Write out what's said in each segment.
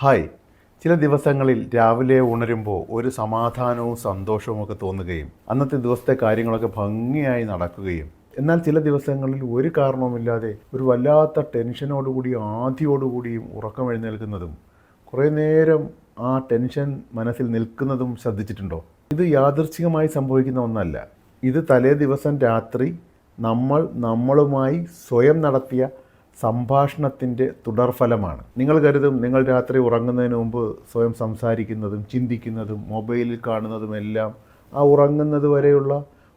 Hi. ചില ദിവസങ്ങളിൽ രാവിലെ ഉണരുമ്പോൾ ഒരു സമാധാനവും സന്തോഷവും ഒക്കെ തോന്നുകയും അന്നത്തെ ദിവസത്തെ കാര്യങ്ങളൊക്കെ ഭംഗിയായി നടക്കുകയും. എന്നാൽ ചില ദിവസങ്ങളിൽ ഒരു കാരണവുമില്ലാതെ ഒരു വല്ലാത്ത ടെൻഷനോടുകൂടി ആധിയോടുകൂടിയും ഉറക്കം എഴുന്നേൽക്കുന്നതും കുറേ നേരം ആ ടെൻഷൻ മനസ്സിൽ നിൽക്കുന്നതും ശ്രദ്ധിച്ചിട്ടുണ്ടോ? ഇത് യാദൃച്ഛികമായി സംഭവിക്കുന്ന ഒന്നല്ല. ഇത് തലേ ദിവസം രാത്രി നമ്മൾ നമ്മളുമായി സ്വയം നടത്തിയ സംഭാഷണത്തിന്റെ തുടർഫലമാണ്. നിങ്ങൾ കരുതും നിങ്ങൾ രാത്രി ഉറങ്ങുന്നതിന് മുമ്പ് സ്വയം സംസാരിക്കുന്നതും ചിന്തിക്കുന്നതും മൊബൈലിൽ കാണുന്നതും എല്ലാം ആ ഉറങ്ങുന്നത് വരെയുള്ള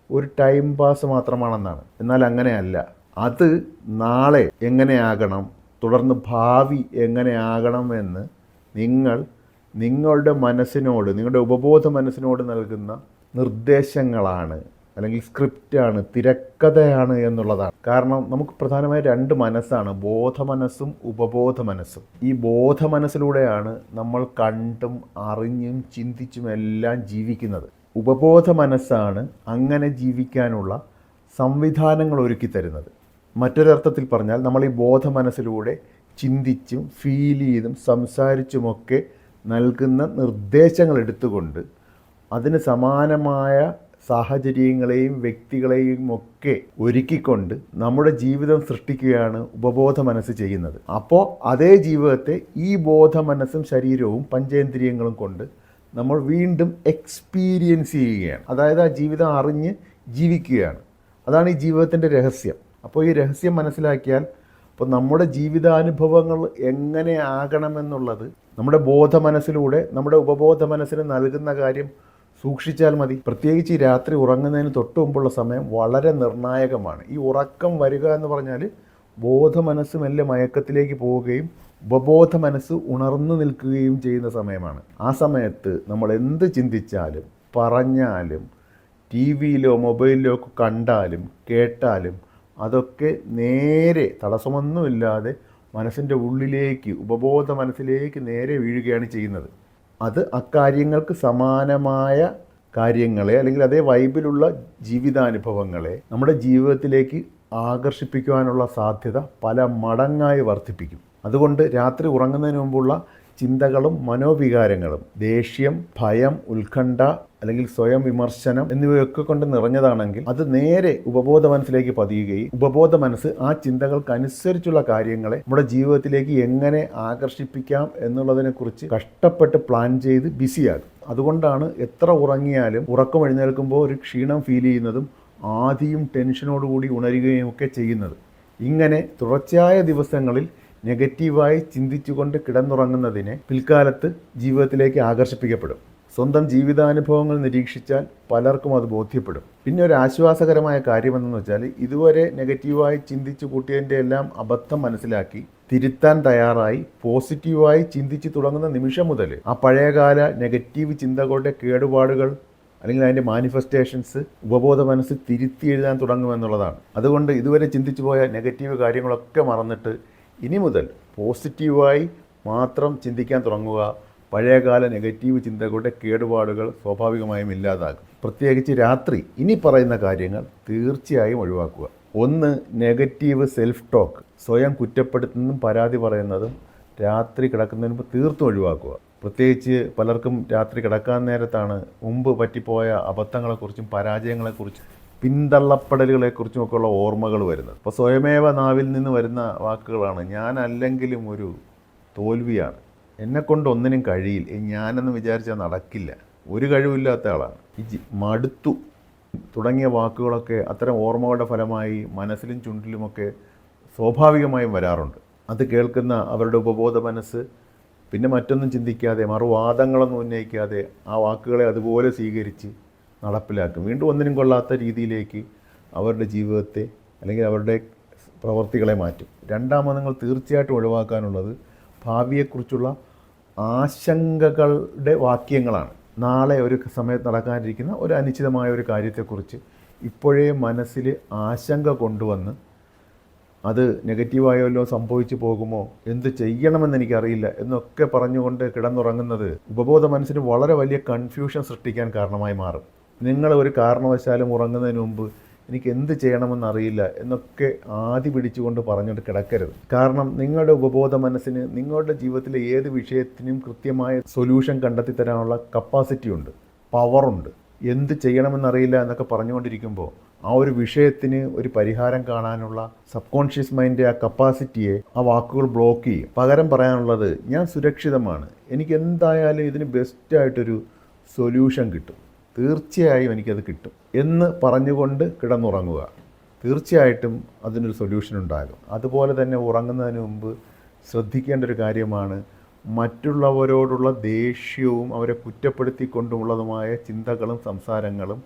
ഒരു ടൈം പാസ് മാത്രമാണെന്നാണ്. എന്നാൽ അങ്ങനെയല്ല. അത് നാളെ എങ്ങനെയാകണം തുടർന്ന് ഭാവി എങ്ങനെയാകണമെന്ന് നിങ്ങൾ നിങ്ങളുടെ മനസ്സിനോട് നിങ്ങളുടെ ഉപബോധ മനസ്സിനോട് നൽകുന്ന നിർദ്ദേശങ്ങളാണ് അല്ലെങ്കിൽ സ്ക്രിപ്റ്റാണ് തിരക്കഥയാണ് എന്നുള്ളതാണ്. കാരണം നമുക്ക് പ്രധാനമായി രണ്ട് മനസ്സാണ് ബോധ മനസ്സും ഉപബോധ മനസ്സും ഈ ബോധ മനസ്സിലൂടെയാണ് നമ്മൾ കണ്ടും അറിഞ്ഞും ചിന്തിച്ചും എല്ലാം ജീവിക്കുന്നത്. ഉപബോധ മനസ്സാണ് അങ്ങനെ ജീവിക്കാനുള്ള സംവിധാനങ്ങൾ ഒരുക്കി തരുന്നത്. മറ്റൊരർത്ഥത്തിൽ പറഞ്ഞാൽ നമ്മൾ ഈ ബോധ മനസ്സിലൂടെ ചിന്തിച്ചും ഫീൽ ചെയ്തും സംസാരിച്ചുമൊക്കെ നൽകുന്ന നിർദ്ദേശങ്ങൾ എടുത്തുകൊണ്ട് അതിന് സമാനമായ സാഹചര്യങ്ങളെയും വ്യക്തികളെയും ഒക്കെ ഒരുക്കിക്കൊണ്ട് നമ്മുടെ ജീവിതം സൃഷ്ടിക്കുകയാണ് ഉപബോധ മനസ്സ് ചെയ്യുന്നത്. അപ്പോൾ അതേ ജീവിതത്തെ ഈ ബോധ മനസ്സും ശരീരവും പഞ്ചേന്ദ്രിയങ്ങളും കൊണ്ട് നമ്മൾ വീണ്ടും എക്സ്പീരിയൻസ് ചെയ്യുകയാണ്. അതായത് ആ ജീവിതം അറിഞ്ഞ് ജീവിക്കുകയാണ്. അതാണ് ഈ ജീവിതത്തിന്റെ രഹസ്യം. അപ്പോൾ ഈ രഹസ്യം മനസ്സിലാക്കിയാൽ അപ്പോൾ നമ്മുടെ ജീവിതാനുഭവങ്ങൾ എങ്ങനെ ആകണമെന്നുള്ളത് നമ്മുടെ ബോധ മനസ്സിലൂടെ നമ്മുടെ ഉപബോധ മനസ്സിന് നൽകുന്ന കാര്യം സൂക്ഷിച്ചാൽ മതി. പ്രത്യേകിച്ച് ഈ രാത്രി ഉറങ്ങുന്നതിന് തൊട്ട് മുമ്പുള്ള സമയം വളരെ നിർണായകമാണ്. ഈ ഉറക്കം വരിക എന്ന് പറഞ്ഞാൽ ബോധ മനസ്സ് മെല്ലെ മയക്കത്തിലേക്ക് പോവുകയും ഉപബോധ മനസ്സ് ഉണർന്നു നിൽക്കുകയും ചെയ്യുന്ന സമയമാണ്. ആ സമയത്ത് നമ്മൾ എന്ത് ചിന്തിച്ചാലും പറഞ്ഞാലും ടി വിയിലോ മൊബൈലിലോ ഒക്കെ കണ്ടാലും കേട്ടാലും അതൊക്കെ നേരെ തടസ്സമൊന്നുമില്ലാതെ മനസ്സിന്റെ ഉള്ളിലേക്ക് ഉപബോധ മനസ്സിലേക്ക് നേരെ വീഴുകയാണ് ചെയ്യുന്നത്. അത് അക്കാര്യങ്ങൾക്ക് സമാനമായ കാര്യങ്ങളെ അല്ലെങ്കിൽ അതേ വൈബിലുള്ള ജീവിതാനുഭവങ്ങളെ നമ്മുടെ ജീവിതത്തിലേക്ക് ആകർഷിപ്പിക്കുവാനുള്ള സാധ്യത പല മടങ്ങായി വർദ്ധിപ്പിക്കും. അതുകൊണ്ട് രാത്രി ഉറങ്ങുന്നതിന് മുമ്പുള്ള ചിന്തകളും മനോവികാരങ്ങളും ദേഷ്യം ഭയം ഉത്കണ്ഠ അല്ലെങ്കിൽ സ്വയം വിമർശനം എന്നിവയൊക്കെ കൊണ്ട് നിറഞ്ഞതാണെങ്കിൽ അത് നേരെ ഉപബോധ മനസ്സിലേക്ക് പതിയുകയും ഉപബോധ മനസ്സ് ആ ചിന്തകൾക്ക് അനുസരിച്ചുള്ള കാര്യങ്ങളെ നമ്മുടെ ജീവിതത്തിലേക്ക് എങ്ങനെ ആകർഷിപ്പിക്കാം എന്നുള്ളതിനെക്കുറിച്ച് കഷ്ടപ്പെട്ട് പ്ലാൻ ചെയ്ത് ബിസിയാകും അതുകൊണ്ടാണ് എത്ര ഉറങ്ങിയാലും ഉറക്കം എഴുന്നേൽക്കുമ്പോൾ ഒരു ക്ഷീണം ഫീൽ ചെയ്യുന്നതും ആദ്യം ടെൻഷനോടുകൂടി ഉണരുകയും ഒക്കെ ചെയ്യുന്നത്. ഇങ്ങനെ തുടർച്ചയായ ദിവസങ്ങളിൽ നെഗറ്റീവായി ചിന്തിച്ചുകൊണ്ട് കിടന്നുറങ്ങുന്നതിനെ പിൽക്കാലത്ത് ജീവിതത്തിലേക്ക് ആകർഷിപ്പിക്കപ്പെടും. സ്വന്തം ജീവിതാനുഭവങ്ങൾ നിരീക്ഷിച്ചാൽ പലർക്കും അത് ബോധ്യപ്പെടും. പിന്നെ ഒരു ആശ്വാസകരമായ കാര്യമെന്ന് വെച്ചാൽ ഇതുവരെ നെഗറ്റീവായി ചിന്തിച്ചു കൂട്ടിയതിന്റെ എല്ലാം അബദ്ധം മനസ്സിലാക്കി തിരുത്താൻ തയ്യാറായി പോസിറ്റീവായി ചിന്തിച്ചു തുടങ്ങുന്ന നിമിഷം മുതൽ ആ പഴയകാല നെഗറ്റീവ് ചിന്തകളുടെ കേടുപാടുകൾ അല്ലെങ്കിൽ അതിന്റെ മാനിഫെസ്റ്റേഷൻസ് ഉപബോധ മനസ്സ് തിരുത്തി എഴുതാൻ തുടങ്ങുമെന്നുള്ളതാണ്. അതുകൊണ്ട് ഇതുവരെ ചിന്തിച്ചു പോയ നെഗറ്റീവ് കാര്യങ്ങളൊക്കെ മറന്നിട്ട് ഇനി മുതൽ പോസിറ്റീവായി മാത്രം ചിന്തിക്കാൻ തുടങ്ങുക. പഴയകാല നെഗറ്റീവ് ചിന്തകളുടെ കേടുപാടുകൾ സ്വാഭാവികമായും ഇല്ലാതാകും. പ്രത്യേകിച്ച് രാത്രി ഇനി പറയുന്ന കാര്യങ്ങൾ തീർച്ചയായും ഒഴിവാക്കുക. ഒന്ന് നെഗറ്റീവ് സെൽഫ് ടോക്ക് സ്വയം കുറ്റപ്പെടുത്തുന്നതും പരാതി പറയുന്നതും രാത്രി കിടക്കുന്നതിന് മുമ്പ് തീർത്തും ഒഴിവാക്കുക. പ്രത്യേകിച്ച് പലർക്കും രാത്രി കിടക്കാൻ നേരത്താണ് മുമ്പ് പറ്റിപ്പോയ അബദ്ധങ്ങളെക്കുറിച്ചും പരാജയങ്ങളെക്കുറിച്ചും പിന്തള്ളപ്പെടലുകളെക്കുറിച്ചും ഒക്കെയുള്ള ഓർമ്മകൾ വരുന്നത്. അപ്പോൾ സ്വയമേവ നാവിൽ നിന്ന് വരുന്ന വാക്കുകളാണ് ഞാൻ അല്ലെങ്കിലും ഒരു തോൽവിയാണ്. എന്നെക്കൊണ്ട് ഒന്നിനും കഴിയില്ല. ഞാനെന്ന് വിചാരിച്ചാൽ നടക്കില്ല. ഒരു കഴിവില്ലാത്ത ആളാണ്. ഈ മടുത്തു തുടങ്ങിയ വാക്കുകളൊക്കെ അത്തരം ഓർമ്മകളുടെ ഫലമായി മനസ്സിലും ചുണ്ടിലുമൊക്കെ സ്വാഭാവികമായും വരാറുണ്ട്. അത് കേൾക്കുന്ന അവരുടെ ഉപബോധ മനസ്സ് പിന്നെ മറ്റൊന്നും ചിന്തിക്കാതെ മറുവാദങ്ങളൊന്നും ഉന്നയിക്കാതെ ആ വാക്കുകളെ അതുപോലെ സ്വീകരിച്ച് നടപ്പിലാക്കും. വീണ്ടും ഒന്നിനും കൊള്ളാത്ത രീതിയിലേക്ക് അവരുടെ ജീവിതത്തെ അല്ലെങ്കിൽ അവരുടെ പ്രവർത്തികളെ മാറ്റും. രണ്ടാമത് നിങ്ങൾ തീർച്ചയായിട്ടും ഒഴിവാക്കാനുള്ളത് ഭാവിയെക്കുറിച്ചുള്ള ആശങ്കകളുടെ വാക്യങ്ങളാണ്. നാളെ ഒരു സമയത്ത് നടക്കാനിരിക്കുന്ന ഒരു അനിശ്ചിതമായ ഒരു കാര്യത്തെക്കുറിച്ച് ഇപ്പോഴേ മനസ്സിൽ ആശങ്ക കൊണ്ടുവന്ന് അത് നെഗറ്റീവായല്ലോ സംഭവിച്ചു പോകുമോ എന്ത് ചെയ്യണമെന്ന് എനിക്കറിയില്ല എന്നൊക്കെ പറഞ്ഞുകൊണ്ട് കിടന്നുറങ്ങുന്നത് ഉപബോധ മനസ്സിന് വളരെ വലിയ കൺഫ്യൂഷൻ സൃഷ്ടിക്കാൻ കാരണമായി മാറും. നിങ്ങൾ ഒരു കാരണവശാലും ഉറങ്ങുന്നതിന് മുമ്പ് എനിക്ക് എന്ത് ചെയ്യണമെന്നറിയില്ല എന്നൊക്കെ ആദ്യ പിടിച്ചുകൊണ്ട് പറഞ്ഞുകൊണ്ട് കിടക്കരുത്. കാരണം നിങ്ങളുടെ ഉപബോധ മനസ്സിന് നിങ്ങളുടെ ജീവിതത്തിലെ ഏത് വിഷയത്തിനും കൃത്യമായ സൊല്യൂഷൻ കണ്ടെത്തി തരാനുള്ള കപ്പാസിറ്റി ഉണ്ട് പവറുണ്ട് എന്ത് ചെയ്യണമെന്നറിയില്ല എന്നൊക്കെ പറഞ്ഞുകൊണ്ടിരിക്കുമ്പോൾ ആ ഒരു വിഷയത്തിന് ഒരു പരിഹാരം കാണാനുള്ള സബ് കോൺഷ്യസ് മൈൻഡ് ആ കപ്പാസിറ്റിയെ ആ വാക്കുകൾ ബ്ലോക്ക് ചെയ്യും. പകരം പറയാനുള്ളത് ഞാൻ സുരക്ഷിതമാണ്. എനിക്ക് എന്തായാലും ഇതിന് ബെസ്റ്റായിട്ടൊരു സൊല്യൂഷൻ കിട്ടും. തീർച്ചയായും എനിക്കത് കിട്ടും എന്ന് പറഞ്ഞുകൊണ്ട് കിടന്നുറങ്ങുക. തീർച്ചയായിട്ടും അതിനൊരു സൊല്യൂഷൻ ഉണ്ടാകും. അതുപോലെ തന്നെ ഉറങ്ങുന്നതിന് മുമ്പ് ശ്രദ്ധിക്കേണ്ട ഒരു കാര്യമാണ് മറ്റുള്ളവരോടുള്ള ദേഷ്യവും അവരെ കുറ്റപ്പെടുത്തിക്കൊണ്ടുള്ളതുമായ ചിന്തകളും സംസാരങ്ങളും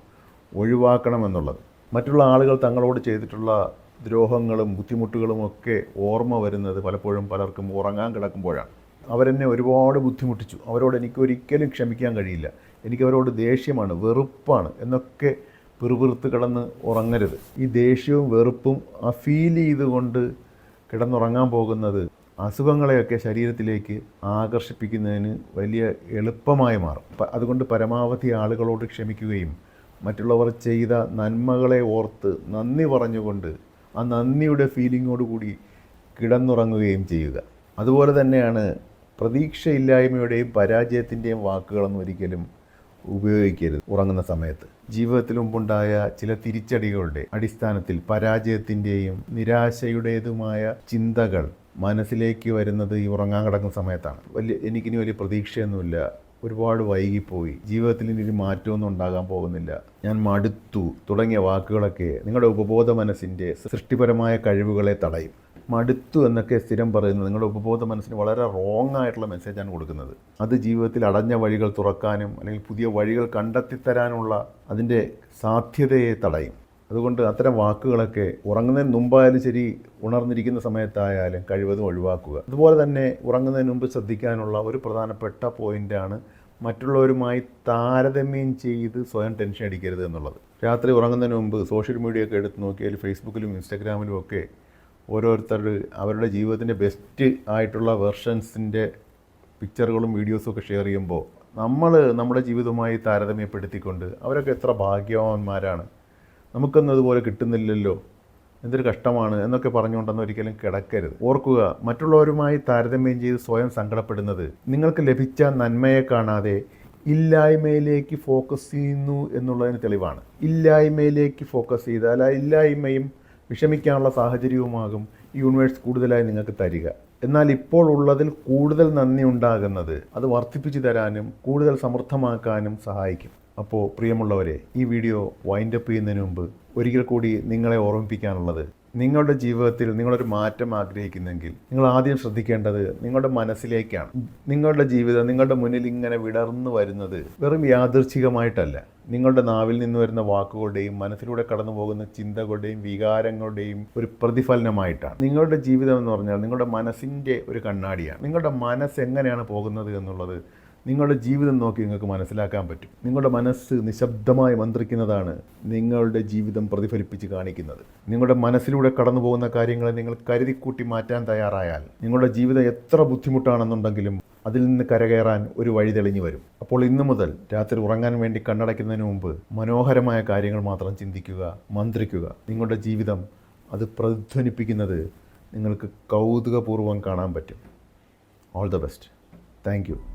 ഒഴിവാക്കണമെന്നുള്ളത്. മറ്റുള്ള ആളുകൾ തങ്ങളോട് ചെയ്തിട്ടുള്ള ദ്രോഹങ്ങളും ബുദ്ധിമുട്ടുകളും ഒക്കെ ഓർമ്മ വരുന്നത് പലപ്പോഴും പലർക്കും ഉറങ്ങാൻ കിടക്കുമ്പോഴാണ്. അവരെന്നെ ഒരുപാട് ബുദ്ധിമുട്ടിച്ചു. അവരോട് എനിക്ക് ഒരിക്കലും ക്ഷമിക്കാൻ കഴിയില്ല. എനിക്ക് അവരോട് ദേഷ്യമാണ് വെറുപ്പാണ് എന്നൊക്കെ പിറുപിറുത്ത് കിടന്ന് ഉറങ്ങരുത്. ഈ ദേഷ്യവും വെറുപ്പും ആ ഫീൽ ചെയ്തുകൊണ്ട് കിടന്നുറങ്ങാൻ പോകുന്നത് അസുഖങ്ങളെയൊക്കെ ശരീരത്തിലേക്ക് ആകർഷിപ്പിക്കുന്നതിന് വലിയ എളുപ്പമായി മാറും. അതുകൊണ്ട് പരമാവധി ആളുകളോട് ക്ഷമിക്കുകയും മറ്റുള്ളവർ ചെയ്ത നന്മകളെ ഓർത്ത് നന്ദി പറഞ്ഞുകൊണ്ട് ആ നന്ദിയുടെ ഫീലിങ്ങോടുകൂടി കിടന്നുറങ്ങുകയും ചെയ്യുക. അതുപോലെ തന്നെയാണ് പ്രതീക്ഷയില്ലായ്മയുടെയും പരാജയത്തിന്റെയും വാക്കുകളൊന്നും ഒരിക്കലും ഉപയോഗിക്കരുത് ഉറങ്ങുന്ന സമയത്ത്. ജീവിതത്തിൽ മുമ്പുണ്ടായ ചില തിരിച്ചടികളുടെ അടിസ്ഥാനത്തിൽ പരാജയത്തിന്റെയും നിരാശയുടേതുമായ ചിന്തകൾ മനസ്സിലേക്ക് വരുന്നത് ഈ ഉറങ്ങാൻ കിടക്കുന്ന സമയത്താണ്. വലിയ എനിക്കിനി വലിയ പ്രതീക്ഷയൊന്നുമില്ല. ഒരുപാട് വൈകിപ്പോയി. ജീവിതത്തിൽ ഇനി മാറ്റമൊന്നും ഉണ്ടാകാൻ പോകുന്നില്ല. ഞാൻ മടുത്തു. തുടങ്ങിയ വാക്കുകളൊക്കെ നിങ്ങളുടെ ഉപബോധ മനസ്സിന്റെ സൃഷ്ടിപരമായ കഴിവുകളെ തടയും. മടുത്തു എന്നൊക്കെ സ്ഥിരം പറയുന്നത് നിങ്ങളുടെ ഉപബോധ മനസ്സിന് വളരെ റോങ് ആയിട്ടുള്ള മെസ്സേജാണ് കൊടുക്കുന്നത്. അത് ജീവിതത്തിൽ അടഞ്ഞ വഴികൾ തുറക്കാനും അല്ലെങ്കിൽ പുതിയ വഴികൾ കണ്ടെത്തിത്തരാനുള്ള അതിന്റെ സാധ്യതയെ തടയും. അതുകൊണ്ട് അത്തരം വാക്കുകളൊക്കെ ഉറങ്ങുന്നതിന് മുമ്പായാലും ശരി ഉണർന്നിരിക്കുന്ന സമയത്തായാലും കഴിവതും ഒഴിവാക്കുക. അതുപോലെ തന്നെ ഉറങ്ങുന്നതിന് മുമ്പ് ശ്രദ്ധിക്കാനുള്ള ഒരു പ്രധാനപ്പെട്ട പോയിന്റാണ് മറ്റുള്ളവരുമായി താരതമ്യം ചെയ്ത് സ്വയം ടെൻഷൻ അടിക്കരുത് എന്നുള്ളത്. രാത്രി ഉറങ്ങുന്നതിന് മുമ്പ് സോഷ്യൽ മീഡിയ ഒക്കെ എടുത്ത് നോക്കിയാൽ ഫേസ്ബുക്കിലും ഇൻസ്റ്റാഗ്രാമിലും ഒക്കെ ഓരോരുത്തർ അവരുടെ ജീവിതത്തിന്റെ ബെസ്റ്റ് ആയിട്ടുള്ള വെർഷൻസിന്റെ പിക്ചറുകളും വീഡിയോസും ഒക്കെ ഷെയർ ചെയ്യുമ്പോൾ നമ്മൾ നമ്മുടെ ജീവിതവുമായി താരതമ്യപ്പെടുത്തിക്കൊണ്ട് അവരൊക്കെ എത്ര ഭാഗ്യവാന്മാരാണ്. നമുക്കൊന്നും അതുപോലെ കിട്ടുന്നില്ലല്ലോ. എന്തൊരു കഷ്ടമാണ് എന്നൊക്കെ പറഞ്ഞുകൊണ്ടൊന്നും ഒരിക്കലും കിടക്കരുത്. ഓർക്കുക മറ്റുള്ളവരുമായി താരതമ്യം ചെയ്ത് സ്വയം സങ്കടപ്പെടുന്നത് നിങ്ങൾക്ക് ലഭിച്ച നന്മയെ കാണാതെ ഇല്ലായ്മയിലേക്ക് ഫോക്കസ് ചെയ്യുന്നു എന്നുള്ളതിന് തെളിവാണ്. ഇല്ലായ്മയിലേക്ക് ഫോക്കസ് ചെയ്താൽ ആ ഇല്ലായ്മയും വിഷമിക്കാനുള്ള സാഹചര്യവുമാകും യൂണിവേഴ്സ് കൂടുതലായി നിങ്ങൾക്ക് തരിക. എന്നാൽ ഇപ്പോൾ ഉള്ളതിൽ കൂടുതൽ നന്ദി ഉണ്ടാകുന്നത് അത് വർദ്ധിപ്പിച്ചു തരാനും കൂടുതൽ സമൃദ്ധമാക്കാനും സഹായിക്കും. അപ്പോൾ പ്രിയമുള്ളവരെ ഈ വീഡിയോ വൈൻഡപ്പ് ചെയ്യുന്നതിന് മുമ്പ് ഒരിക്കൽ കൂടി നിങ്ങളെ ഓർമ്മിപ്പിക്കാനുള്ളത് നിങ്ങളുടെ ജീവിതത്തിൽ നിങ്ങളൊരു മാറ്റം ആഗ്രഹിക്കുന്നെങ്കിൽ നിങ്ങൾ ആദ്യം ശ്രദ്ധിക്കേണ്ടത് നിങ്ങളുടെ മനസ്സിലേക്കാണ്. നിങ്ങളുടെ ജീവിതം നിങ്ങളുടെ മുന്നിൽ ഇങ്ങനെ വിടർന്നു വരുന്നത് വെറും യാദൃച്ഛികമായിട്ടല്ല. നിങ്ങളുടെ നാവിൽ നിന്ന് വരുന്ന വാക്കുകളുടെയും മനസ്സിലൂടെ കടന്നു പോകുന്ന ചിന്തകളുടെയും വികാരങ്ങളുടെയും ഒരു പ്രതിഫലനമായിട്ടാണ്. നിങ്ങളുടെ ജീവിതം എന്ന് പറഞ്ഞാൽ നിങ്ങളുടെ മനസ്സിന്റെ ഒരു കണ്ണാടിയാണ്. നിങ്ങളുടെ മനസ്സ് എങ്ങനെയാണ് പോകുന്നത് എന്നുള്ളത് നിങ്ങളുടെ ജീവിതം നോക്കി നിങ്ങൾക്ക് മനസ്സിലാക്കാൻ പറ്റും. നിങ്ങളുടെ മനസ്സ് നിശബ്ദമായി മന്ത്രിക്കുന്നതാണ് നിങ്ങളുടെ ജീവിതം പ്രതിഫലിപ്പിച്ച് കാണിക്കുന്നത്. നിങ്ങളുടെ മനസ്സിലൂടെ കടന്നു പോകുന്ന കാര്യങ്ങളെ നിങ്ങൾ കരുതിക്കൂട്ടി മാറ്റാൻ തയ്യാറായാൽ നിങ്ങളുടെ ജീവിതം എത്ര ബുദ്ധിമുട്ടാണെന്നുണ്ടെങ്കിലും അതിൽ നിന്ന് കരകയറാൻ ഒരു വഴി തെളിഞ്ഞു വരും. അപ്പോൾ ഇന്നു മുതൽ രാത്രി ഉറങ്ങാൻ വേണ്ടി കണ്ണടയ്ക്കുന്നതിന് മുമ്പ് മനോഹരമായ കാര്യങ്ങൾ മാത്രം ചിന്തിക്കുക മന്ത്രിക്കുക. നിങ്ങളുടെ ജീവിതം അത് പ്രതിധ്വനിപ്പിക്കുന്നത് നിങ്ങൾക്ക് കൗതുകപൂർവം കാണാൻ പറ്റും. All the best thank